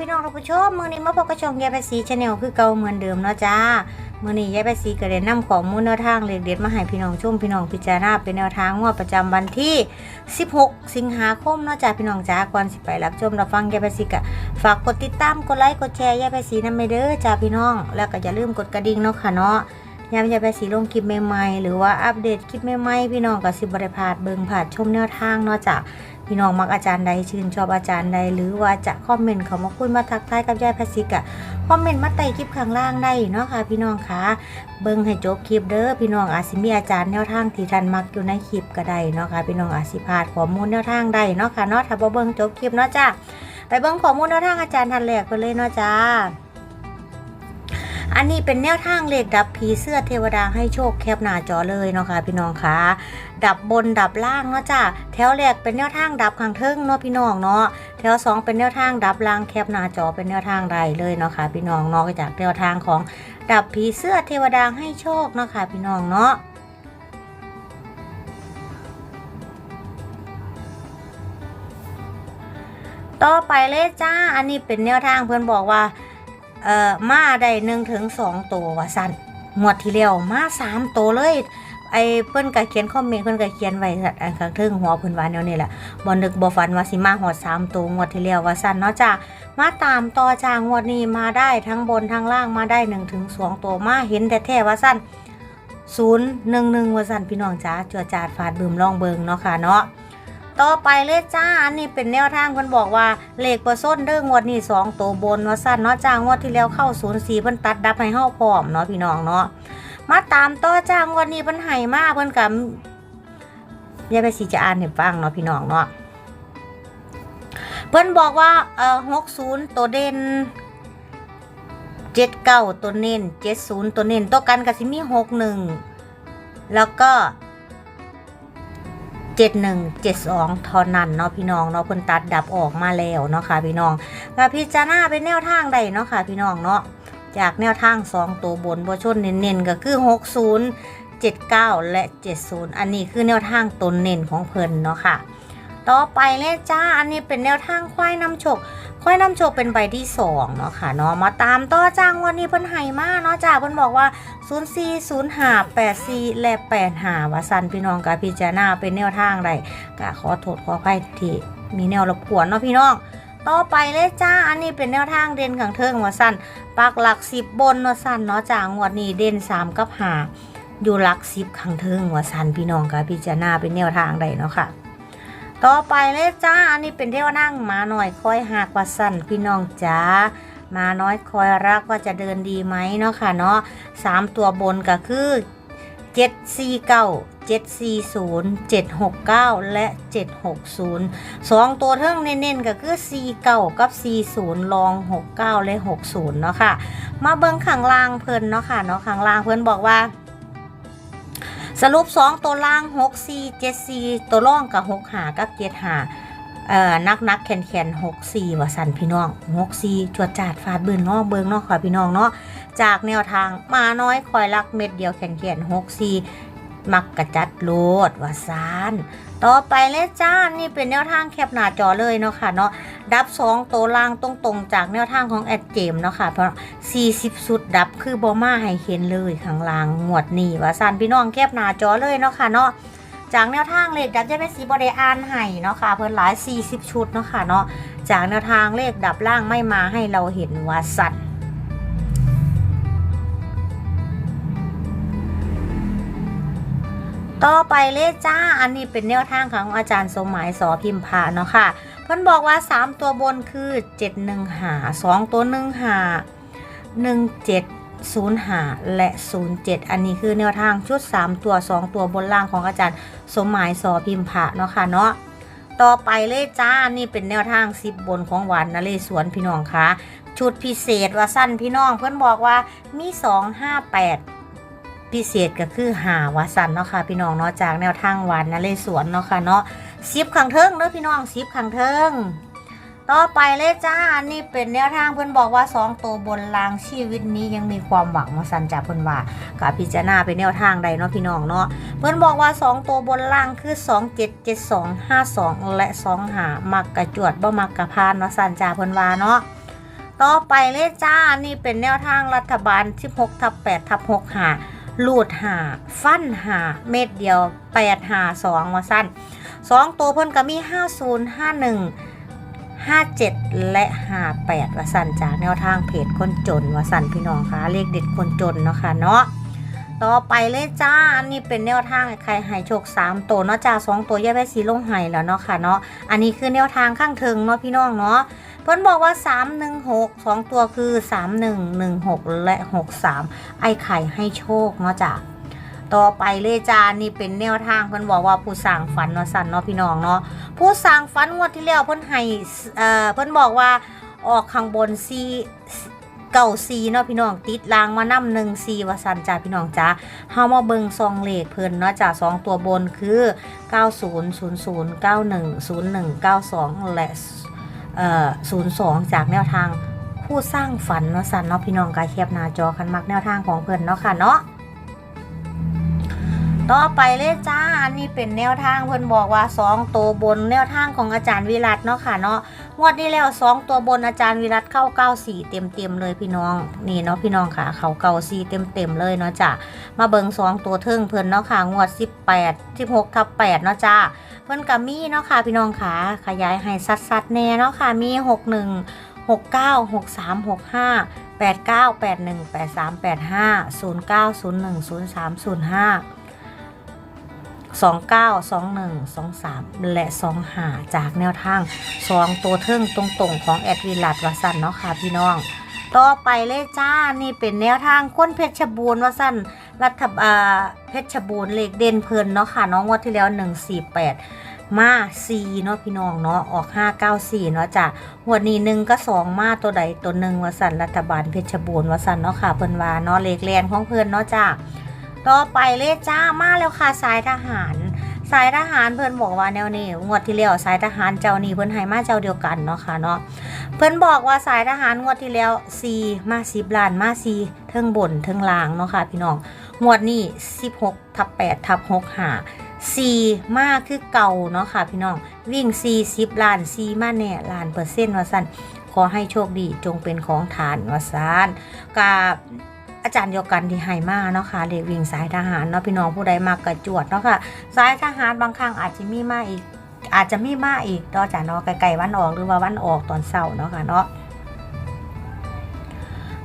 พี่น้องท่านผู้ชมมือนี้มาพบกับช่องยายภาษีชาแนลคือเก่าเหมือนเดิมเนาะจ้ามือนี้ยายภาษีก็ได้นำของมูลแนวทางเลขเด็ดมาให้พี่น้องชมพี่น้องพิจารณาเป็นแนวทางงวดประจำวันที่ 16 สิงหาคมเนาะจ้าพี่น้องจ้าก่อนสิไปรับชมรับฟังยายภาษีก็ฝากกดติดตามกดไลค์กดแชร์ยายภาษีนำไปเด้อจ้าพี่น้อง แล้วก็อย่าลืมกดกระดิ่งเนาะค่ะเนาะ ยามยายภาษีลงคลิปใหม่ๆ หรือว่าอัปเดตคลิปใหม่ๆ พี่น้องก็สิบ่ได้พาดเบิงผ่านชมแนวทางเนาะจ้าพี่น้องมักอาจารย์ใดชื่นชอบอาจารย์ใด หรือว่าจะคอมเมนต์เขามาคุยมาทักทายกับยายภาษีกะคอมเมนต์มาใต้คลิปข้างล่างได้เนาะค่ะ พี่น้องคะเบิงให้จบคลิปเด้อพี่น้องอาจสิมีอาจารย์แนวทางที่ท่านมักอยู่ในคลิปก็ได้เนาะค่ะพี่น้องอาจสิพาดข้อมูลแนวทางได้เนาะค่ะเนาะถ้าบ่เบิงจบคลิปเนาะจ้าไปเบิงข้อมูลแนวทางอาจารย์ท่านแรกไปเลยเนาะจ้า อันนี้เป็นแนวทางเลขดับผีเสื้อเทวดาให้โชคแคบหน้าจอเลยเนาะค่ะพี่น้องคะดับบนดับล่างเนาะจ้าแถวแรกเป็นแนวทางดับข้างเทิงเนาะพี่น้องเนาะแถวสองเป็นแนวทางดับล่างแคบหน้าจอเป็นแนวทางใดเลยเนาะค่ะพี่น้องเนาะจากแนวทางของดับผีเสื้อเทวดาให้โชคเนาะค่ะพี่น้องเนาะต่อไปเลยจ้า อันนี้เป็นแนวทางเพื่อนบอกว่า เอ่อมาได้หนึ่งถึงสองตัวว่าสั้นงวดที่แล้วมาสามตัวเลยไอ้เพิ่นก็เขียนคอมเมนต์เพิ่นก็เขียนไว้อันข้างเทิงหัวเพิ่นว่าแนวนี้แหละบ่นึกบ่ฝันว่าสิมาฮอดสามตัวงวดที่แล้วว่าสั้นเนาะจ้ามาตามต่อจ้างวดนี้มาได้ทั้งบนทั้งล่างมาได้หนึ่งถึงสองตัวมาเห็นแต่แท้ว่าสั้นศูนย์หนึ่งหนึ่งว่าสั้นพี่น้องจ้าจวดจาดฟาดบืมล่องเบิงเนาะค่ะเนาะ ต่อไปเลยจ้า อันนี้เป็นแนวทางเพิ่นบอกว่าเลขเปอร์ส้นเด้องวดนี้สองตัวบนว่าสั้นเนาะจ้างวดที่แล้วเข้าศูนย์สี่เพิ่นตัดดับให้เฮาพร้อมเนาะพี่น้องเนาะมาตามต่อจ้างวดนี้เพิ่นให้มาเพิ่นกับยายไปสิจะอ่านให้ฟังเนาะพี่น้องเนาะเพิ่นบอกว่าเอ่อหกศูนย์ตัวเด่นเจ็ดเก้าตัวเน้นเจ็ดศูนย์ตัวเน้นตัวกันก็สิมีหกหนึ่งแล้วก็ เจ็ดหนึ่งเจ็ดสองท่านั้นเนาะพี่น้องเนาะเพิ่นตัดดับออกมาแล้วเนาะค่ะพี่น้องก็พิจารณาเป็นแนวทางใดเนาะค่ะพี่น้องเนาะจากแนวทางสองตัวบนบชนเน้นๆก็คือหกศูนย์เจ็ดเก้าและเจ็ดศูนย์อันนี้คือแนวทางตนเน้นของเพิ่นเนาะค่ะ ต่อไปเลยจ้า อันนี้เป็นแนวทางควายน้ำโชค ควายน้ำโชคเป็นใบที่สองเนาะค่ะเนาะมาตามต่อจ้างวันนี้เพิ่นให้มากเนาะจ้าเพิ่นบอกว่า 0 4 0 5 8 4และ8 5ว่าสันพี่น้องกับพิจารณาเป็นแนวทางใดก็ขอโทษขออภัยที่มีแนวรบกวนเนาะพี่น้องต่อไปเลยจ้า อันนี้เป็นแนวทางเด่นขังเทิงว่าสั้นปักหลักสิบบนว่าสั้นเนาะจ้างวดนี้เด่นสามกับหาอยู่หลักสิบขังเทิงว่าสั้นพี่น้องกับพิจารณาเป็นแนวทางใดเนาะค่ะ ต่อไปเลยจ้า อันนี้เป็นเทวนั่งมาหน่อยคอยหากว่าสั้นพี่น้องจ้ามาน้อยคอยรักว่าจะเดินดีไหมเนาะค่ะเนาะสามตัวบนก็คือเจ็ดสี่เก้าเจ็ดสี่ศูนย์เจ็ดหกเก้าและเจ็ดหกศูนย์สองตัวเท่งเน้นๆก็คือสี่เก้ากับสี่ศูนย์ลองหกเก้าและหกศูนย์เนาะค่ะ มาเบิ้งข้างล่างเพิ่นเนาะค่ะเนาะข้างล่างเพิ่นบอกว่า สรุปสองตัวล่างหกสี่เจ็ดสี่ตัวร่องกับหกหากับเจ็ดหาเอ่อนักนักแขนแขนหกสี่ว่าสันพี่น้องหกสี่จวดจาดฟาดเบืนเนอกเบิงนอกค่ะพี่น้องเนาะจากแนวทางมาน้อยคอยรักเม็ดเดียวแขนแขนหกสี่ มักกระจัดโลดว่าซานต่อไปเลยจ้า นี่เป็นแนวทางแคบหน้าจอเลยเนาะค่ะเนาะ ดับสองตัวล่างตรงๆ จากแนวทางของแอดเจมเนาะค่ะ เพราะ 40 สุดดับคือบอมาให้เห็นเลยข้างล่างงวดนี้ว่าซานพี่น้องแคบหน้าจอเลยเนาะค่ะเนาะจากแนวทางเลขดับจะเป็นสีบริอานให้เนาะค่ะเพิ่นหลาย 40 ชุดเนาะค่ะเนาะจากแนวทางเลขดับล่างไม่มาให้เราเห็นว่าสัตว์ ต่อไปเลขจ้า อันนี้เป็นแนวทางของอาจารย์สมหมายสอพิมพาเนาะค่ะเพิ่นบอกว่า 3 ตัวบนคือ7 1หา2ตัว1หา1 7 0หาและ 07 อันนี้คือแนวทางชุด 3 ตัว 2 ตัวบนล่างของอาจารย์สมหมายสอพิมพะเนาะค่ะเนาะต่อไปเลยจ้า นี่เป็นแนวทาง 10 บนของหวานนเรศวรพี่น้องคะชุดพิเศษว่าสั้นพี่น้องเพื่อนบอกว่ามี 2 5 8 พิเศษก็คือหาวสันเนาะค่ะพี่น้องเนาะจากแนวทางวานนเรศวรเนาะค่ะเนาะซิบขังเทิงเด้อพี่น้องซิบขังเทิงต่อไปเลยจ้า อันนี้เป็นแนวทางเพื่อนบอกว่าสองตัวบนรางชีวิตนี้ยังมีความหวังมาสันจากเพื่อนว่ากับพิจารณาเป็นแนวทางใดเนาะพี่น้องเนาะเพื่อนบอกว่าสองตัวบนล่างคือสองเจ็ดเจ็ดสองห้าสองและสองหามักกระจวดบ่มักกระพานเนาะสันจาเพื่อนว่าเนาะต่อไปเลยจ้า นี่เป็นแนวทางรัฐบาล 16ทับ8ทับ6หา ลูดหาฟันหาเม็ดเดียวแปดหาสองมาสั้นสองตัวเพิ่นก็มีห้าศูนย์ห้าหนึ่งห้าเจ็ดและห้าแปดว่าสั่นจากแนวทางเพจคนจนว่าสั่นพี่น้องคะเลขเด็ดคนจนเนาะค่ะเนาะ ต่อไปเลยจ้า อันนี้เป็นแนวทางให้ใครให้โชค3ตัวเนาะจ้า2ตัวแยกไปสีลงไห้แล้วเนาะค่ะเนาะ อันนี้คือแนวทางข้างเทิงเนาะพี่น้องเนาะเพิ่นบอกว่า 316 2 ตัวคือ 3116 และ 63 ไอ้ไข่ให้โชคเนาะจ้ะต่อไปเลยจ้านี่เป็นแนวทางเพิ่นบอกว่าผู้สร้างฝันเนาะสันเนาะพี่น้องเนาะผู้สร้างฝันงวดที่แล้วเพิ่นให้เอ่อเพิ่นบอกว่าออกข้างบนซี เก่าซีเนาะพี่น้องติดรางมานำหนึ่งซีว่าสันจ้าพี่น้องจ้าเฮามาเบิ้งซองเลขเพิ่นเนาะจ้าสองตัวบนคือ 9000 91 01 92 และเอ่อ02 จากแนวทางผู้สร้างฝันเนาะสันเนาะพี่น้องกายแคบหน้าจอคันมักแนวทางของเพิ่นเนาะค่ะเนาะ ต่อไปเลยจ้า อันนี้เป็นแนวทางเพิ่นบอกว่า2ตัวบนแนวทางของอาจารย์วิรัตเนาะค่ะเนาะงวดนี้แล้ว2ตัวบนอาจารย์วิรัตเข้า94เต็มเต็มเลยพี่น้องนี่เนาะพี่น้องค่ะเขา94เต็มเต็มเลยเนาะจ้ะมาเบิ่ง2ตัวเทิงเพิ่นเนาะค่ะงวด 18 16ทับ8เนาะจ้าเพิ่นกับมีเนาะค่ะพี่น้องค่ะขยายให้สัดๆแน่เนาะค่ะมี 61 69 63 65 89 81 83 85 09 01 03 05 29 21 23 และ 25 จากแนวทาง 2 ตัวเทิงตรงๆ ของแอดวิลัดวสันเนาะค่ะพี่น้อง ต่อไปเลยจ้า นี่เป็นแนวทางค้นเพชรบูรณ์วสันรัฐบอ่าเพชรบูรณ์เลขเด่นเพลินเนาะค่ะ น้องงวดที่แล้ว 148มา4เนาะพี่น้องเนาะออก 594 เนาะจ้ะหัวนี้หนึ่งก็สองมาตัวใดตัวหนึ่งวสันรัฐบาลเพชรบูรณ์วสันเนาะค่ะเพิ่นว่าเนาะเลขแลนของเพิ่นเนาะจ้ะ ต่อไปเลยจ้ามาแล้วค่ะสายทหาร สายทหารเพิ่อนบอกว่าแนวนี้งวดที่แล้วสายทหารเจ้านี้เพิ่อนให้มาเจ้าเดียวกันเนาะค่ะเนาะเพิ่อนบอกว่าสายทหารงวดที่แล้ว4มา10ล้านมา4เทิงบนเทิงล่างเนาะค่ะพี่น้องงวดนี้16ทับ8ทับ6หา4มาคือเก่าเนาะค่ะพี่น้องวิ่ง40ล้าน4มาแน่ล้านเปอร์เซ็นต์ว่าซั่นขอให้โชคดีจงเป็นของฐานว่าซั่นกับ อาจารย์เดียวกันที่ให้มาเนาะค่ะเลขวิ่งสายทหารเนาะพี่น้องผู้ใดมากกระจวดเนาะค่ะสายทหารบางครั้งอาจจะมีมาอีก อาจจะมีมาอีกต่อจากเนาะไกลๆวันออกหรือว่าวันออกตอนเช้าเนาะค่ะเนาะ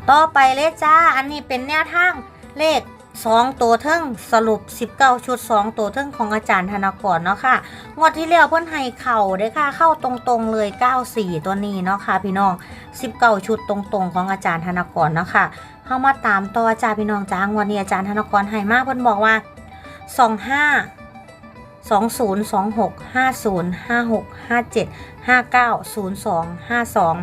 ต่อไปเลยจ้าอันนี้เป็นแนวทางเลข2ตัวเทิงสรุป 19 ชุด 2 ตัวเทิงของอาจารย์ธนากรเนาะค่ะงวดที่แล้วเพิ่นให้เข่าได้ค่ะ เข้าตรงๆเลย 94 ตัวนี้เนาะค่ะพี่น้อง 19 ชุดตรงๆของอาจารย์ธนากรเนาะค่ะ เข้ามาตามต่อจ้าพี่น้องจ้างวันนี้อาจารย์ธนกรให้มากเพิ่นบอกว่า25สองศูนย์สองหกห้าศูนย์ห้าหกห้าเจ็ดห้าเก้าศูนย์สองห้าสอง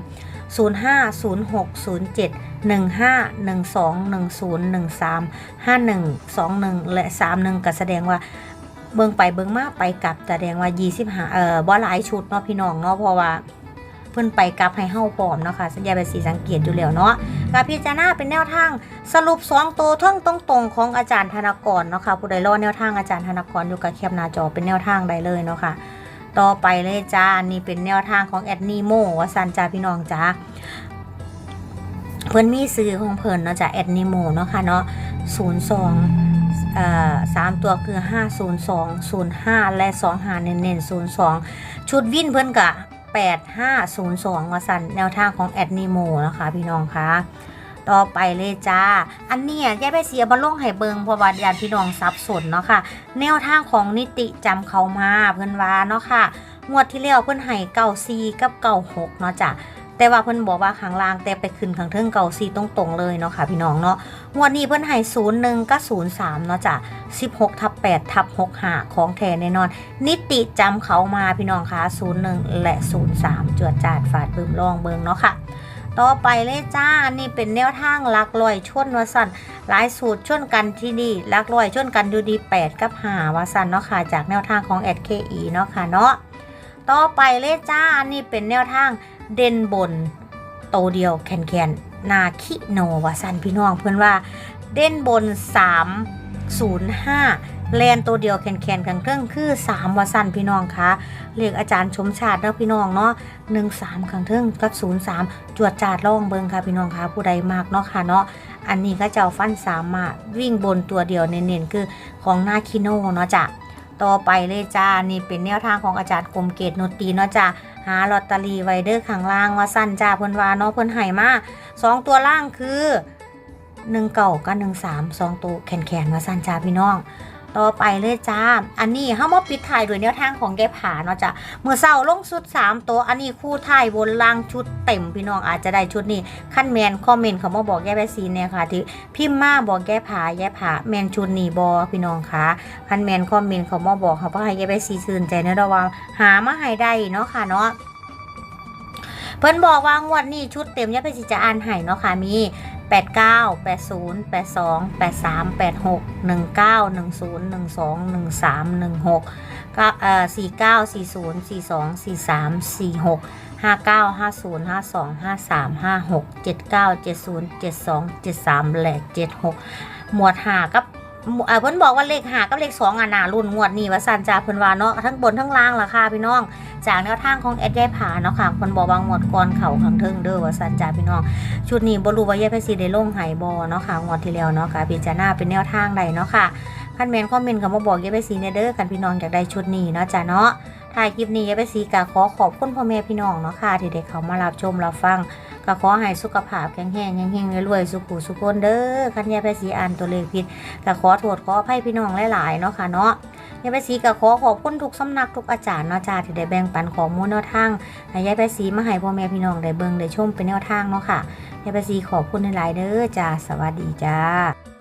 ศูนย์ห้าศูนย์หกศูนย์เจ็ดหนึ่งห้าหนึ่งสองหนึ่งศูนย์หนึ่งสามห้าหนึ่งสองหนึ่งและสามหนึ่งก็แสดงว่าเบิ่งไปเบิ่งมาไปกลับแสดงว่ายี่สิบห้าเอ่อบ่หลายชุดเนาะพี่น้องเนาะเพราะว่า พิ่นไปกลับให้เฮาพร้อมเนาะค่ะสัญญาเป็นสีสังเกตอยู่แล้วเนาะกับพิจารณาเป็นแนวทางสรุป2ตัวท่องตรงๆของอาจารย์ธนกรเนาะค่ะผู้ใดรอแนวทางอาจารย์ธนกรอยู่กับแคปหน้าจอเป็นแนวทางได้เลยเนาะค่ะต่อไปเลยจ้าอันนี่เป็นแนวทางของแอดนีโมวสันจ้าพี่น้องจ้าเพิ่นมีซื้อของเพิ่นเนาะจ้าแอดนีโมเนาะค่ะเนาะ02เอ่อสามตัวคือ 502 05 และ25เน้นๆ02 ชุดวินเพิ่อนกะ 8502วสันแนวทางของแอดนีโมนะคะ พี่น้องคะต่อไปเลยจ้า อันนี้ยแย่ไปเสียบอลลงไห้เบิงเพราะว่าญาติพี่น้องสับสนเนาะค่ะ แนวทางของนิติจำเขามาเพื่อนว่าเนาะค่ะ งวดที่แล้วเพื่อนไห้เก่าซีกับเก่าหกเนาะจ้ะ แต่ว่าเพิ่นบอกว่าข้างล่างแต่ไปขึ้นข้างเทิงเก่าซีตรงๆเลยเนาะค่ะพี่น้องเนาะงวดนี้เพิ่นให้ศูนย์หนึ่งกับศูนย์สามเนาะจ้ะสิบหกทับแปดทับหกห้าของแท้แน่นอน นิติจำเขามาพี่น้องคะศูนย์หนึ่งและศูนย์สามจวดจาดฝาดบึมลองเบิงเนาะค่ะต่อไปเลยจ้าอันนี้เป็นแนวทางหลักลอยชนวสันหลายสูตรชนกันที่ดีหลักลอยชนกันอยู่ดี 8 กับ5วสันเนาะค่ะ จากแนวทางของ SKE เนาะค่ะเนาะ ต่อไปเลยจ้าอันนี้เป็นแนวทาง เด่นบนโตเดียวแคนแคนนาคิโนวสันพี่น้องเพื่อนว่าเด่นบน 3 05 แลนตัวเดียวแคนแคนกันเครื่องคือ 3วาสันพี่น้องคะเลขอาจารย์ชมชาติเนาะพี่น้องเนาะ13ขังเทิงกับ 03 จวดจาดล่องเบิงค่ะพี่น้องคะผู้ใดมากเนาะค่ะเนาะอันนี้ก็เจ้าฟันสามารถวิ่งบนตัวเดียวเน้นๆคือของนาคิโนเนาะจ้ะ ต่อไปเลยจ้า นี่เป็นแนวทางของอาจารย์คมเกตโนตีเนาะจ้าหาลอตเตอรี่ไวเดอร์ข้างล่างว่าสั้นจ้าเพิ่นว่าเนาะเพิ่นไห่มาสองตัวล่างคือหนึ่งเก่ากับหนึ่งสามสองตัวแขนแขนว่าสั้นจ้าพี่น้อง ต่อไปเลยจ้า อันนี้เฮามาปิดท้ายด้วยแนวทางของแกผาเนาะจ้ะเมื่อเศร้าลงชุด 3 ตัว อันนี้คู่ท้ายบนล่างชุดเต็มพี่น้องอาจจะได้ชุดนี้ขั้นแมนคอมเมนต์เขามาบอกแก้แพซีเนี่ยค่ะที่พิมพ์มาบอกแกผาแก้ผาแมนชุดนี้บอพี่น้องคะขั้นแมนคอมเมนต์เขามาบอกเขาว่าให้แก้แพซีซื่นใจเนาะวังหามาให้ได้เนาะค่ะเนาะเพิ่นบอกว่างวดนี้ชุดเต็มยาไปสิจะอ่านให้เนาะค่ะมี 89 80 82 83 86 19 10 12 13 16ก็เอ่อ49 40 42 43 46 59 50 52 53 56 79 70 72 73 และ 76 หมวดหากับหมวดเอ่อเพิ่นบอกว่าเลขหากับเลขสองอะนารุ่นงวดนี้ว่าสันจาเพิ่นว่าเนาะทั้งบนทั้งล่างล่ะค่ะพี่น้องจากแนวทางของแอดยายผาเนาะค่ะเพิ่นบอกว่างวดก่อนเขาข้างเทิงเด้อว่าสันจาพี่น้องชุดนี้บ่รู้ว่ายายเพชรสิได้ลงไหบอเนาะค่ะงวดที่แล้วเนาะค่ะพิจารณาเป็นแนวทางใดเนาะค่ะคันแมนคอมเมนต์ก็มาบอกยายเพชรสีเนี่ยเด้อกันพี่น้องอยากได้ชุดนี้เนาะจ้ะเนาะถ่ายคลิปนี้ยายเพชรสีก็ขอขอบคุณพ่อแม่พี่น้องเนาะค่ะที่ได้เขามารับชมรับฟัง ก็ขอให้สุขภาพแข็งแรงเฮงๆรวยๆสุขุสุขคนเด้อคันยายเพชรสีอ่านตัวเลขผิดก็ขอโทษขออภัยพี่น้องหลายๆเนาะค่ะเนาะยายเพชรสีก็ขอขอบคุณทุกสำนักทุกอาจารย์เนาะจ้าที่ได้แบ่งปันข้อมูลแนวทางให้ยายเพชรสีมาให้พ่อแม่พี่น้องได้เบิ่งได้ชมเป็นแนวทางเนาะค่ะยายภาษีขอบคุณหลายๆเด้อจ้าสวัสดีจ้า